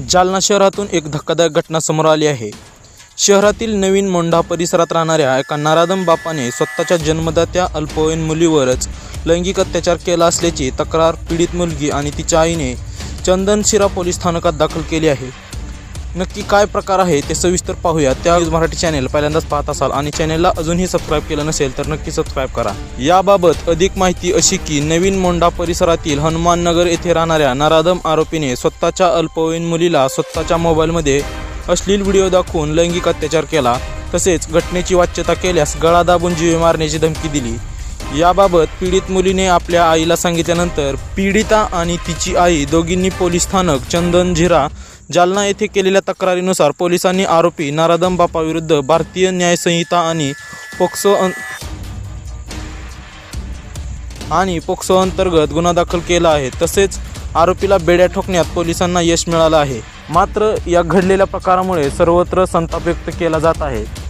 जालना शहरातून एक धक्कादायक घटना समोर आली आहे. शहरातील नवीन मोंढा परिसरात राहणाऱ्या एका नारादम बापाने स्वतःच्या जन्मदात्या अल्पवयीन मुलीवरच लैंगिक अत्याचार केला असल्याची तक्रार पीडित मुलगी आणि तिच्या आईने चंदनशिरा पोलीस स्थानकात दाखल केली आहे. नक्की काय प्रकार आहे ते सविस्तर पाहूया. त्या मराठी चॅनेल पहिल्यांदाच पाहत असाल आणि चॅनेलला अजूनही सबस्क्राईब केलं नसेल तर नक्की सबस्क्राईब करा. याबाबत अधिक माहिती अशी की नवीन मोंडा परिसरातील हनुमान नगर येथे राहणाऱ्या नराधम आरोपीने स्वतःच्या अल्पवयीन मुलीला स्वतःच्या मोबाईलमध्ये अश्लील व्हिडिओ दाखवून लैंगिक अत्याचार केला. तसेच घटनेची वाच्यता केल्यास गळा दाबून जीवे मारण्याची धमकी दिली. याबाबत पीडित मुलीने आपल्या आईला सांगितल्यानंतर पीडिता आणि तिची आई दोघींनी पोलीस स्थानक चंदन झिरा जालना येथे केलेल्या तक्रारीनुसार पोलिसांनी आरोपी नारादम बापाविरुद्ध भारतीय न्यायसंहिता आणि पोक्सो अं- आणि पोक्सो अंतर्गत गुन्हा दाखल केला आहे. तसेच आरोपीला बेड्या ठोकण्यात पोलिसांना यश मिळालं आहे. मात्र या घडलेल्या प्रकारामुळे सर्वत्र संताप व्यक्त केला जात आहे.